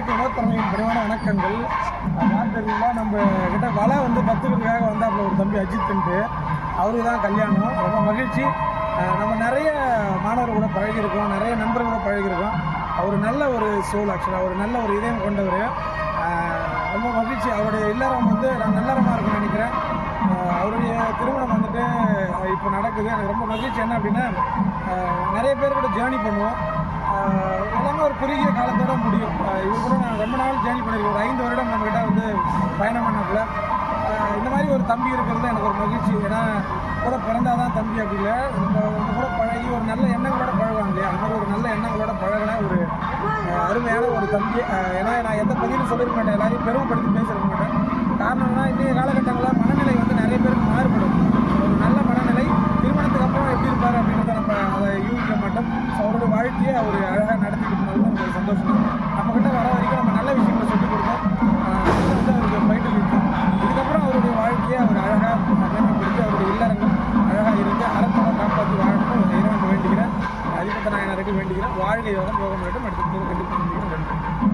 எல்லாருக்கும் உணவுத்தன்மையின் குறைவான வணக்கங்கள். யார் தெரியுங்களா நம்ம கிட்ட வலை வந்து பத்துக்கிறதுக்காக வந்தாப்புல ஒரு தம்பி அஜித்துன்ட்டு. அவருக்கு தான் கல்யாணம். ரொம்ப மகிழ்ச்சி. நம்ம நிறைய மாணவர் கூட பழகியிருக்கோம். நிறைய நண்பர் கூட பழகியிருக்கோம். அவர் நல்ல ஒரு சோல் ஆக்சுவலாக ஒரு நல்ல ஒரு இதயம் கொண்டவர். ரொம்ப மகிழ்ச்சி. அவருடைய இல்லறம் வந்து நான் நல்லறமாக இருக்கும்னு நினைக்கிறேன். அவருடைய திருமணம் வந்துட்டு இப்போ நடக்குது. எனக்கு ரொம்ப மகிழ்ச்சி. என்ன அப்படின்னா நிறைய பேர் கூட ஜேர்னி பண்ணுவோம். எல்லாமே ஒரு குறுகிய காலத்தோட முடியும். ஆஹ் இது கூட நான் ரொம்ப நாள் ஜேர்னி பண்ணியிருக்கேன் ஒரு ஐந்து வருடம் நம்மகிட்ட வந்து பயணம் பண்ணக்குள்ள இந்த மாதிரி ஒரு தம்பி இருக்கிறது எனக்கு ஒரு மகிழ்ச்சி. ஏன்னா கூட பிறந்தாதான் தம்பி அப்படி இல்லை. நம்ம கூட பழகி ஒரு நல்ல எண்ணங்களோட பழகுவாங்க இல்லையா? அந்த மாதிரி ஒரு நல்ல எண்ணங்களோட பழகின ஒரு அருமையான ஒரு தம்பி. ஏன்னா நான் எந்த பதிலும் சொல்லியிருக்க மாட்டேன். எல்லாரையும் பெருமைப்படுத்தி பேசியிருக்க மாட்டேன். காரணம்னா இன்றைய காலகட்டம் வாழ்க்கையை அவர் அழகாக நடத்திட்டு போனது நமக்கு ஒரு சந்தோஷம். நம்ம கிட்ட வர வரைக்கும் நம்ம நல்ல விஷயங்களை சொல்லிக் கொடுத்தோம் வந்து அவருக்கு பயிட்டு இருக்கும் இதுக்கப்புறம் அவருடைய வாழ்க்கையை அவர் அழகாக மேம்படுத்தி அவருடைய இல்லறங்கள் அழகாக இருந்து அறத்தோட காப்பாற்றி வாழணும்னு இறைவன் வேண்டிக்கிறேன் அதிபத்த நாயனருக்கு வேண்டுகிறேன். வேண்டிக்கிறேன் வாழ்க்கை யோகம் யோகம் வேண்டும் அடுத்து கண்டிப்பாக நன்றி.